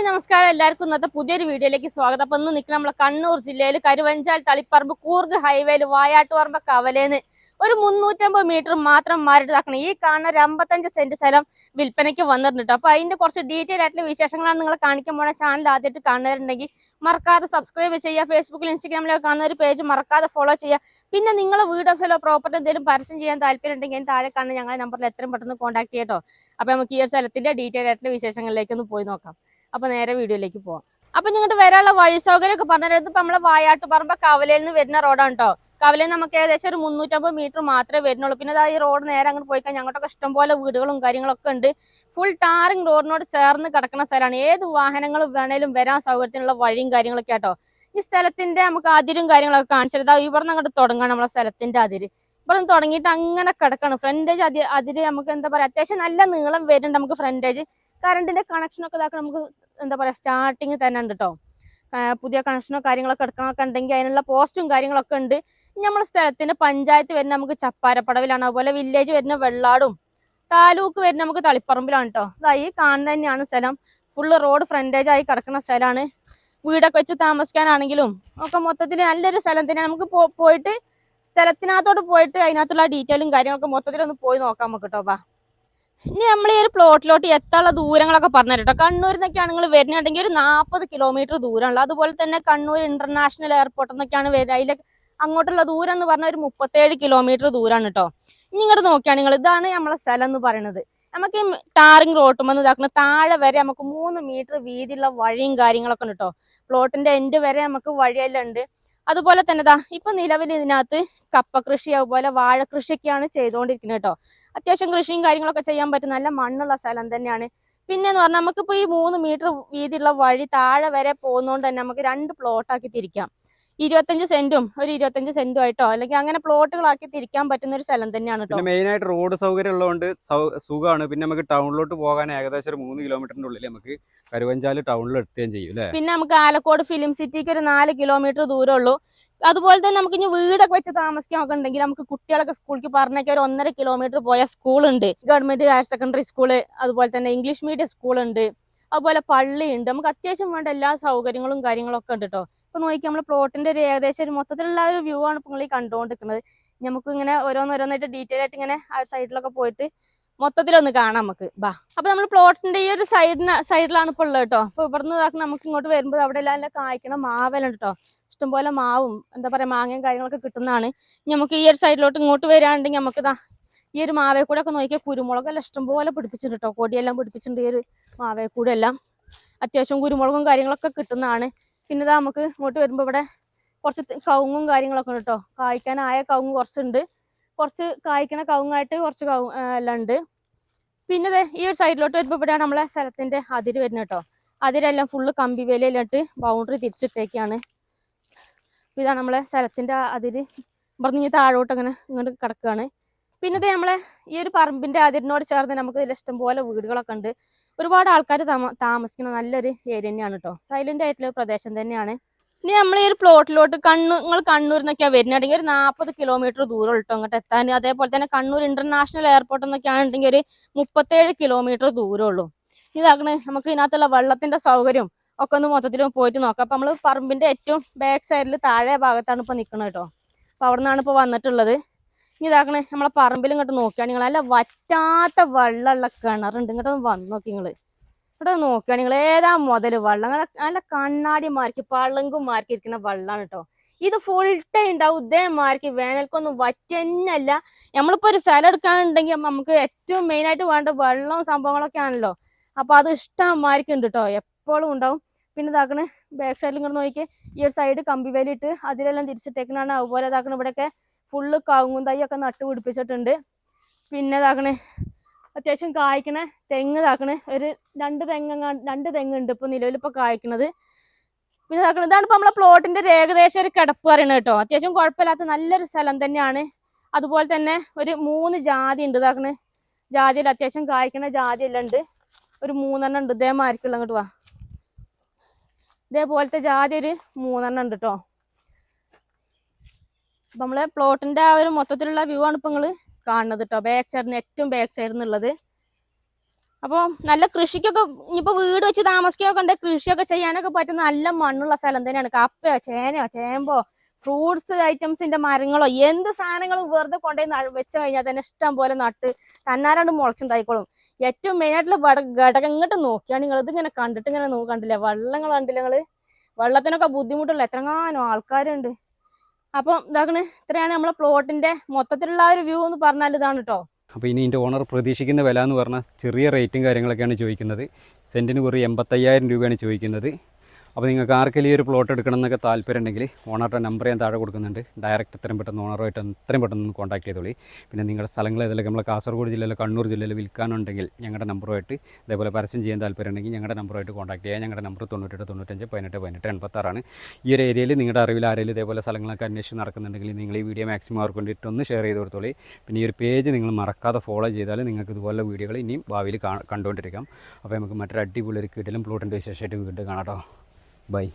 Hi നമസ്കാരം. എല്ലാവർക്കും ഇന്നത്തെ പുതിയൊരു വീഡിയോയിലേക്ക് സ്വാഗതം. അപ്പൊ ഇന്ന് നിൽക്കുന്ന നമ്മളെ കണ്ണൂർ ജില്ലയിൽ കരുവഞ്ചാൽ തളിപ്പറമ്പ് കൂർഗ് ഹൈവേയിൽ വായാട്ടുപറമ്പ് കവലേന്ന് ഒരു മുന്നൂറ്റമ്പത് മീറ്റർ മാത്രം മാറിയിട്ടാക്കണം ഈ കാണുന്ന ഒരു അമ്പത്തഞ്ച് സെന്റ് സ്ഥലം വിൽപ്പനയ്ക്ക് വന്നിട്ടുണ്ട്. അപ്പൊ അതിന്റെ കുറച്ച് ഡീറ്റെയിൽ ആയിട്ടുള്ള വിശേഷങ്ങളാണ് നിങ്ങൾ കാണിക്കാൻ പോണ. ചാനൽ ആദ്യമായിട്ട് കാണുന്നവരുണ്ടെങ്കിൽ മറക്കാതെ സബ്സ്ക്രൈബ് ചെയ്യുക. ഫേസ്ബുക്കിൽ ഇൻസ്റ്റാഗ്രാമിലൊക്കെ കാണുന്ന ഒരു പേജ് മറക്കാതെ ഫോളോ ചെയ്യുക. പിന്നെ നിങ്ങൾ വീഡിയോസിലോ പ്രോപ്പർട്ടി എന്തെങ്കിലും പരസ്യം ചെയ്യാൻ താല്പര്യം ഉണ്ടെങ്കിൽ താഴെ കാണുന്ന ഞങ്ങളുടെ നമ്പറിൽ എത്രയും പെട്ടെന്ന് കോൺടാക്ട് ചെയ്യട്ടോ അപ്പൊ നമുക്ക് ഈ ഒരു സ്ഥലത്തിന്റെ ഡീറ്റെയിൽ ആയിട്ടുള്ള വിശേഷങ്ങളിലേക്ക് ഒന്ന് പോയി നോക്കാം. അപ്പൊ നേരെ വീഡിയോയിലേക്ക് പോവാം. അപ്പൊ ഞങ്ങൾക്ക് വരാനുള്ള വഴി സൗകര്യം ഒക്കെ പറഞ്ഞത് ഇപ്പൊ നമ്മളെ വായാട്ടുപറമ്പ കവലയിൽ നിന്ന് വരുന്ന റോഡാണ് കേട്ടോ കവലയിൽ നമുക്ക് ഏകദേശം ഒരു മുന്നൂറ്റമ്പത് മീറ്റർ മാത്രമേ വരുന്നുള്ളൂ. പിന്നെ ഈ റോഡ് നേരെ അങ്ങോട്ട് പോയി കഴിഞ്ഞാൽ അങ്ങോട്ടൊക്കെ ഇഷ്ടംപോലെ വീടുകളും കാര്യങ്ങളൊക്കെ ഉണ്ട്. ഫുൾ ടാറിങ് റോഡിനോട് ചേർന്ന് കിടക്കുന്ന സ്ഥലമാണ്. ഏത് വാഹനങ്ങൾ വേണേലും വരാൻ സൗകര്യത്തിനുള്ള വഴിയും കാര്യങ്ങളൊക്കെ ആട്ടോ. ഈ സ്ഥലത്തിന്റെ നമുക്ക് അതിരും കാര്യങ്ങളൊക്കെ കാണിച്ചത് ദാ ഇവിടെ നിന്ന് അങ്ങോട്ട് തുടങ്ങണം നമ്മളെ സ്ഥലത്തിന്റെ അതിര്. നിന്ന് തുടങ്ങിയിട്ട് അങ്ങനെ കിടക്കണം. ഫ്രണ്ടേജ് അതി അതിര് നമുക്ക് എന്താ പറയാ അത്യാവശ്യം നല്ല നീളം വരുന്നുണ്ട് നമുക്ക് ഫ്രണ്ടേജ് കറണ്ടിന്റെ കണക്ഷൻ ഒക്കെ ഇതാക്കാൻ നമുക്ക് എന്താ പറയാ സ്റ്റാർട്ടിങ് തന്നെ ഉണ്ട് കേട്ടോ പുതിയ കണക്ഷനോ കാര്യങ്ങളൊക്കെ എടുക്കണമൊക്കെ ഉണ്ടെങ്കിൽ അതിനുള്ള പോസ്റ്റും കാര്യങ്ങളൊക്കെ ഉണ്ട്. നമ്മുടെ സ്ഥലത്തിന്റെ പഞ്ചായത്ത് വരുന്ന നമുക്ക് ചപ്പാരപ്പടവിലാണ്. അതുപോലെ വില്ലേജ് വരുന്ന വെള്ളാടും താലൂക്ക് വരുന്ന നമുക്ക് തളിപ്പറമ്പിലാണ് കേട്ടോ അതായി കാണുന്ന തന്നെയാണ് സ്ഥലം. ഫുള്ള് റോഡ് ഫ്രണ്ടേജ് ആയി കിടക്കുന്ന സ്ഥലമാണ്. വീടൊക്കെ വെച്ച് താമസിക്കാനാണെങ്കിലും ഒക്കെ മൊത്തത്തിൽ നല്ലൊരു സ്ഥലം തന്നെയാണ്. നമുക്ക് പോയിട്ട് സ്ഥലത്തിനകത്തോട്ട് പോയിട്ട് അതിനകത്തുള്ള ഡീറ്റെയിലും കാര്യങ്ങളൊക്കെ മൊത്തത്തിൽ ഒന്ന് പോയി നോക്കാം നമുക്ക് കേട്ടോ ഇനി നമ്മൾ ഈ ഒരു പ്ലോട്ടിലോട്ട് എത്താനുള്ള ദൂരങ്ങളൊക്കെ പറഞ്ഞു കേട്ടോ കണ്ണൂരിൽ നിന്നൊക്കെയാണ് നിങ്ങൾ വരുന്നുണ്ടെങ്കിൽ ഒരു നാൽപ്പത് കിലോമീറ്റർ ദൂരമുള്ളത് അതുപോലെ തന്നെ കണ്ണൂർ ഇന്റർനാഷണൽ എയർപോർട്ട് എന്നൊക്കെയാണ് വരുന്നത്. അതിലെ അങ്ങോട്ടുള്ള ദൂരം എന്ന് പറഞ്ഞാൽ ഒരു മുപ്പത്തേഴ് കിലോമീറ്റർ ദൂരമാണ് കേട്ടോ. ഇനി ഇങ്ങോട്ട് നോക്കിയാണ് നിങ്ങൾ ഇതാണ് നമ്മളെ സ്ഥലം എന്ന് പറയുന്നത് നമുക്ക് ഈ ടാറിങ് റോട്ടുമെന്ന് ഇതാക്കുന്ന താഴെ വരെ നമുക്ക് മൂന്ന് മീറ്റർ വീതിയുള്ള വഴിയും കാര്യങ്ങളൊക്കെ ഉണ്ട് കേട്ടോ. പ്ലോട്ടിന്റെ എൻഡ് വരെ നമുക്ക് വഴിയെല്ലാം ഉണ്ട്. അതുപോലെ തന്നെ ദാ ഇപ്പൊ നിലവിൽ ഇതിനകത്ത് കപ്പ കൃഷി അതുപോലെ വാഴ കൃഷിയൊക്കെയാണ് ചെയ്തുകൊണ്ടിരിക്കുന്നത് കേട്ടോ. അത്യാവശ്യം കൃഷിയും കാര്യങ്ങളൊക്കെ ചെയ്യാൻ പറ്റും നല്ല മണ്ണുള്ള സ്ഥലം തന്നെയാണ്. പിന്നെ എന്ന് പറഞ്ഞാൽ നമുക്കിപ്പോൾ ഈ മൂന്ന് മീറ്റർ വീതിയുള്ള വഴി താഴെ വരെ പോകുന്നതുകൊണ്ട് തന്നെ നമുക്ക് രണ്ട് പ്ലോട്ടാക്കി തിരിക്കാം ഇരുപത്തഞ്ച് സെന്റും ഒരു ഇരുപത്തഞ്ച് സെന്റും ആയിട്ടോ? അല്ലെങ്കിൽ അങ്ങനെ പ്ലോട്ടുകളാക്കി തിരിക്കാൻ പറ്റുന്ന ഒരു സ്ഥലം തന്നെയാണ് കേട്ടോ മെയിൻ ആയിട്ട് റോഡ് സൗകര്യം ഉള്ളതുകൊണ്ട് സുഖമാണ്. പിന്നെ നമുക്ക് ടൗണിലോട്ട് പോകാൻ ഏകദേശം ഒരു മൂന്ന് കിലോമീറ്ററിന്റെ ഉള്ളിൽ നമുക്ക് കരുവഞ്ചാൽ ടൗണിൽ എത്തുകയും ചെയ്യും അല്ലേ? പിന്നെ നമുക്ക് ആലക്കോട് ഫിലിം സിറ്റിക്ക് ഒരു നാല് കിലോമീറ്റർ ദൂരം ഉള്ളു. അതുപോലെ തന്നെ നമുക്ക് ഇനി വീടൊക്കെ വെച്ച് താമസിക്കാൻ ഒക്കെ ഉണ്ടെങ്കിൽ നമുക്ക് കുട്ടികളൊക്കെ സ്കൂളിലേക്ക് പറഞ്ഞൊക്കെ ഒരു ഒന്നര കിലോമീറ്റർ പോയ സ്കൂളുണ്ട് ഗവൺമെന്റ് ഹയർ സെക്കൻഡറി സ്കൂൾ അതുപോലെ തന്നെ ഇംഗ്ലീഷ് മീഡിയം സ്കൂളുണ്ട് അതുപോലെ പള്ളിയുണ്ട്. നമുക്ക് അത്യാവശ്യം വേണ്ട എല്ലാ സൗകര്യങ്ങളും കാര്യങ്ങളൊക്കെ ഉണ്ട് കേട്ടോ ഇപ്പൊ നോക്കി നമ്മൾ പ്ലോട്ടിന്റെ ഒരു ഏകദേശം ഒരു മൊത്തത്തിലുള്ള ഒരു വ്യൂ ആണ് ഇപ്പൊ നിങ്ങൾ ഈ കണ്ടുകൊണ്ടിരിക്കുന്നത് നമുക്ക് ഇങ്ങനെ ഓരോന്നോരോന്നായിട്ട് ഡീറ്റെയിൽ ആയിട്ട് ഇങ്ങനെ ആ സൈഡിലൊക്കെ പോയിട്ട് മൊത്തത്തിലൊന്ന് കാണാം നമുക്ക്. ബാ. അപ്പൊ നമ്മൾ പ്ലോട്ടിന്റെ ഈ ഒരു സൈഡിന് സൈഡിലാണ് ഇപ്പൊ ഉള്ളത് കേട്ടോ അപ്പൊ ഇവിടുന്ന് നമുക്ക് ഇങ്ങോട്ട് വരുമ്പോൾ അവിടെ എല്ലാം എല്ലാം കായ്ക്കണ മാവലുണ്ട് കേട്ടോ ഇഷ്ടംപോലെ മാവും എന്താ പറയാ മാങ്ങയും കാര്യങ്ങളൊക്കെ കിട്ടുന്നതാണ്. നമുക്ക് ഈ ഒരു സൈഡിലോട്ട് ഇങ്ങോട്ട് വരാണെങ്കിൽ നമുക്ക് ഇതാ ഈ ഒരു മാവേ കൂടെ ഒക്കെ നോക്കിയാൽ കുരുമുളകെല്ലാം ഇഷ്ടംപോലെ പിടിപ്പിച്ചിട്ടുണ്ട് കേട്ടോ കൊടിയെല്ലാം പിടിപ്പിച്ചിട്ടുണ്ട് ഈ ഒരു മാവേ കൂടെ എല്ലാം. അത്യാവശ്യം കുരുമുളകും കാര്യങ്ങളൊക്കെ കിട്ടുന്നതാണ്. പിന്നെ ഇതാ നമുക്ക് ഇങ്ങോട്ട് വരുമ്പോൾ ഇവിടെ കുറച്ച് കവുങ്ങും കാര്യങ്ങളൊക്കെ ഉണ്ട് കേട്ടോ കായ്ക്കാനായ കവുങ്ങ് കുറച്ചുണ്ട്. കുറച്ച് കായ്ക്കണ കവുങ്ങായിട്ട് കുറച്ച് കവു എല്ലാം ഉണ്ട്. പിന്നെ ഇതേ ഈ ഒരു സൈഡിലോട്ട് വരുമ്പോൾ ഇവിടെയാണ് നമ്മളെ സ്ഥലത്തിന്റെ അതിര് വരുന്നത് കേട്ടോ അതിരെല്ലാം ഫുള്ള് കമ്പി വേലയിലിട്ട് ബൗണ്ടറി തിരിച്ചിട്ടേക്കാണ്. ഇതാണ് നമ്മളെ സ്ഥലത്തിന്റെ അതിര്. ഇവിടുന്ന് ഇനി താഴോട്ട് അങ്ങനെ ഇങ്ങോട്ട് കിടക്കുകയാണ് പിന്നെ ദേ നമ്മളെ ഈ ഒരു പറമ്പിന്റെ അതിരിനോട് ചേർന്ന് നമുക്ക് ഇഷ്ടം പോലെ വീടുകളൊക്കെ ഉണ്ട്. ഒരുപാട് ആൾക്കാർ താമസിക്കുന്ന നല്ലൊരു ഏരിയ തന്നെയാണ് കേട്ടോ സൈലന്റ് ആയിട്ടുള്ള പ്രദേശം തന്നെയാണ്. ഇനി നമ്മൾ ഈ ഒരു പ്ലോട്ടിലോട്ട് കണ്ണൂർ നിങ്ങൾ കണ്ണൂരിൽ നിന്നൊക്കെയാണ് വരുന്നുണ്ടെങ്കിൽ ഒരു നാൽപ്പത് കിലോമീറ്റർ ദൂരം കേട്ടോ അങ്ങോട്ട് എത്താൻ. അതേപോലെ തന്നെ കണ്ണൂർ ഇന്റർനാഷണൽ എയർപോർട്ട് എന്നൊക്കെ ആണെന്നുണ്ടെങ്കിൽ ഒരു മുപ്പത്തേഴ് കിലോമീറ്റർ ദൂരമേ ഉള്ളൂ. ഇതാക്കണേ നമുക്ക് ഇതിനകത്തുള്ള വെള്ളത്തിന്റെ സൗകര്യം ഒക്കെ ഒന്ന് മൊത്തത്തിൽ പോയിട്ട് നോക്കാം. അപ്പൊ നമ്മൾ പറമ്പിന്റെ ഏറ്റവും ബാക്ക് സൈഡിൽ താഴെ ഭാഗത്താണ് ഇപ്പൊ നിൽക്കുന്നത് കേട്ടോ അപ്പൊ അവിടെ നിന്നാണ് ഇപ്പൊ വന്നിട്ടുള്ളത്. ഇതാക്കണേ നമ്മളെ പറമ്പിൽ ഇങ്ങോട്ട് നോക്കുകയാണ് നിങ്ങൾ നല്ല വറ്റാത്ത വെള്ളമുള്ള കിണറുണ്ട്. ഇങ്ങോട്ട് ഒന്ന് വന്ന് നോക്കി നിങ്ങൾ ഇവിടെ നോക്കിയാ നിങ്ങൾ ഏതാ മുതൽ വെള്ളം? നല്ല കണ്ണാടിമാർക്ക് പളങ്കുമാർക്ക് ഇരിക്കുന്ന വെള്ളമാണ് കേട്ടോ ഇത് ഫുൾ ടൈം ഉണ്ടാവും. ഇതേമാർക്ക് വേനൽക്കൊന്നും വറ്റന്നല്ല നമ്മളിപ്പോ ഒരു സ്ഥലം എടുക്കാനുണ്ടെങ്കിൽ നമുക്ക് ഏറ്റവും മെയിൻ ആയിട്ട് വേണ്ട വെള്ളവും സംഭവങ്ങളൊക്കെ ആണല്ലോ. അപ്പൊ അത് ഇഷ്ടംമാർക്ക് ഉണ്ട് കേട്ടോ എപ്പോഴും ഉണ്ടാവും. പിന്നെ ഇതാക്കണ് ബാക്ക് സൈഡിൽ ഇങ്ങോട്ട് നോക്കി ഈ ഒരു സൈഡ് കമ്പി വേലിയിട്ട് അതിലെല്ലാം തിരിച്ചിട്ടേക്കണാണ്. അതുപോലെ ഇതാക്കണ ഇവിടെയൊക്കെ ഫുള്ള് കവുങ്ങും തൈ ഒക്കെ നട്ട് പിടിപ്പിച്ചിട്ടുണ്ട്. പിന്നെ ഇതാക്കണേ അത്യാവശ്യം കായ്ക്കണ തെങ്ങ് ഇതാക്കണേ ഒരു രണ്ട് തെങ്ങ് രണ്ട് തെങ്ങുണ്ട് ഇപ്പൊ നിലവിൽ ഇപ്പൊ കായ്ക്കണത്. പിന്നെ ഇതാക്കണം ഇതാണ് ഇപ്പൊ നമ്മളെ പ്ലോട്ടിന്റെ ഒരു ഏകദേശം ഒരു കിടപ്പ് പറയണത് കേട്ടോ. അത്യാവശ്യം കുഴപ്പമില്ലാത്ത നല്ലൊരു സ്ഥലം തന്നെയാണ്. അതുപോലെ തന്നെ ഒരു മൂന്ന് ജാതി ഉണ്ട് ഇതാക്കണേ. ജാതിയിൽ അത്യാവശ്യം കായ്ക്കണ ജാതി എല്ലാം ഉണ്ട്. ഒരു മൂന്നെണ്ണം ഉണ്ട്. ഇതേമാരിക്കുള്ള അങ്ങോട്ട് വാ. ഇതേപോലത്തെ ജാതി ഒരു മൂന്നെണ്ണം ഉണ്ട് കേട്ടോ. അപ്പൊ നമ്മളെ പ്ലോട്ടിന്റെ ആ ഒരു മൊത്തത്തിലുള്ള വ്യൂ ആണ് ഇപ്പൊ നിങ്ങൾ കാണുന്നത് കേട്ടോ ബാക്ക് സൈഡിന് ഏറ്റവും ബാക്ക് സൈഡിൽ നിന്നുള്ളത് അപ്പോൾ നല്ല കൃഷിക്കൊക്കെ ഇനിയിപ്പോൾ വീട് വെച്ച് താമസിക്കുകയൊക്കെ ഉണ്ട് കൃഷിയൊക്കെ ചെയ്യാനൊക്കെ പറ്റുന്ന നല്ല മണ്ണുള്ള സ്ഥലം തന്നെയാണ്. കപ്പയോ ചേനയോ ചേമ്പോ ഫ്രൂട്ട്സ് ഐറ്റംസിന്റെ മരങ്ങളോ എന്ത് സാധനങ്ങളും വെറുതെ കൊണ്ടുപോയി വെച്ച് കഴിഞ്ഞാൽ തന്നെ ഇഷ്ടം പോലെ നട്ട് തന്നാരാണ്ട് മുളച്ചുണ്ടായിക്കോളും. ഏറ്റവും മെയിൻ ആയിട്ടുള്ള ഘടകം ഇങ്ങോട്ട് നോക്കിയാണ് നിങ്ങൾ ഇതിങ്ങനെ കണ്ടിട്ട് ഇങ്ങനെ കണ്ടില്ലേ? വെള്ളങ്ങൾ കണ്ടില്ല നിങ്ങൾ വെള്ളത്തിനൊക്കെ ബുദ്ധിമുട്ടുള്ള എത്രങ്ങാനും ആൾക്കാരുണ്ട്. അപ്പം ഇതാക്കണ് ഇത്രയാണ് നമ്മളെ പ്ലോട്ടിന്റെ മൊത്തത്തിലുള്ള ഒരു വ്യൂ എന്ന് പറഞ്ഞാൽ ഇതാണ് കേട്ടോ. അപ്പോൾ ഇനി ഇതിന്റെ ഓണർ പ്രതീക്ഷിക്കുന്ന വില എന്ന് പറഞ്ഞാൽ ചെറിയ റേറ്റും കാര്യങ്ങളൊക്കെയാണ് ചോദിക്കുന്നത്. സെന്റിന് കുറി എൺപത്തയ്യായിരം രൂപയാണ് ചോദിക്കുന്നത്. അപ്പോൾ നിങ്ങൾക്ക് ആർക്കെങ്കിലും ഒരു പ്ലോട്ട് എടുക്കണം എന്നൊക്കെ താല്പര്യം ഉണ്ടെങ്കിൽ ഓണറുടെ നമ്പർ ഞാൻ താഴെ കൊടുക്കുന്നുണ്ട്. ഡയറക്റ്റ് എത്രയും പെട്ടെന്ന് ഓണറുമായിട്ട് എത്രയും പെട്ടെന്ന് ഒന്ന് കോൺടാക്ട് ചെയ്തോളി. പിന്നെ നിങ്ങളുടെ സ്ഥലങ്ങൾ ഏതെങ്കിലും നമ്മളെ കാസർഗോഡ് ജില്ലയിലോ കണ്ണൂർ ജില്ലയിൽ വിൽക്കാനുണ്ടെങ്കിൽ ഞങ്ങളുടെ നമ്പറുമായിട്ട് ഇതേപോലെ പരസ്യം ചെയ്യാൻ താല്പര്യം ഉണ്ടെങ്കിൽ ഞങ്ങളുടെ നമ്പറുമായിട്ട് കോൺടാക്ട് ചെയ്യുക ഞങ്ങളുടെ നമ്പർ തൊണ്ണൂറ്റെട്ട് തൊണ്ണൂറ്റഞ്ച് പതിനെട്ട് പതിനെട്ട് എൺപത്താറാണ്. ഈ ഒരു ഏരിയയിൽ നിങ്ങളുടെ അറിവിൽ ആരെങ്കിലും ഇതേപോലെ സ്ഥലങ്ങളൊക്കെ അന്വേഷിച്ച് നടക്കുന്നുണ്ടെങ്കിൽ നിങ്ങൾ ഈ വീഡിയോ മാക്സിമം അവർക്ക് വേണ്ടിയിട്ട് ഒന്ന് ഷെയർ ചെയ്ത് കൊടുത്തോളി. പിന്നെ ഈ ഒരു പേജ് നിങ്ങൾ മറക്കാതെ ഫോളോ ചെയ്താൽ നിങ്ങൾക്ക് ഇതുപോലെ വീഡിയോകൾ ഇനിയും ഭാവിയിൽ കണ്ടുകൊണ്ടിരിക്കാം. അപ്പോൾ നമുക്ക് മറ്റൊരു അടിപൊളി ഒരു കിടലും പ്ലോട്ടിന്റെ വിശേഷമായിട്ട് വീണ്ടും കാണാം കേട്ടോ ബൈ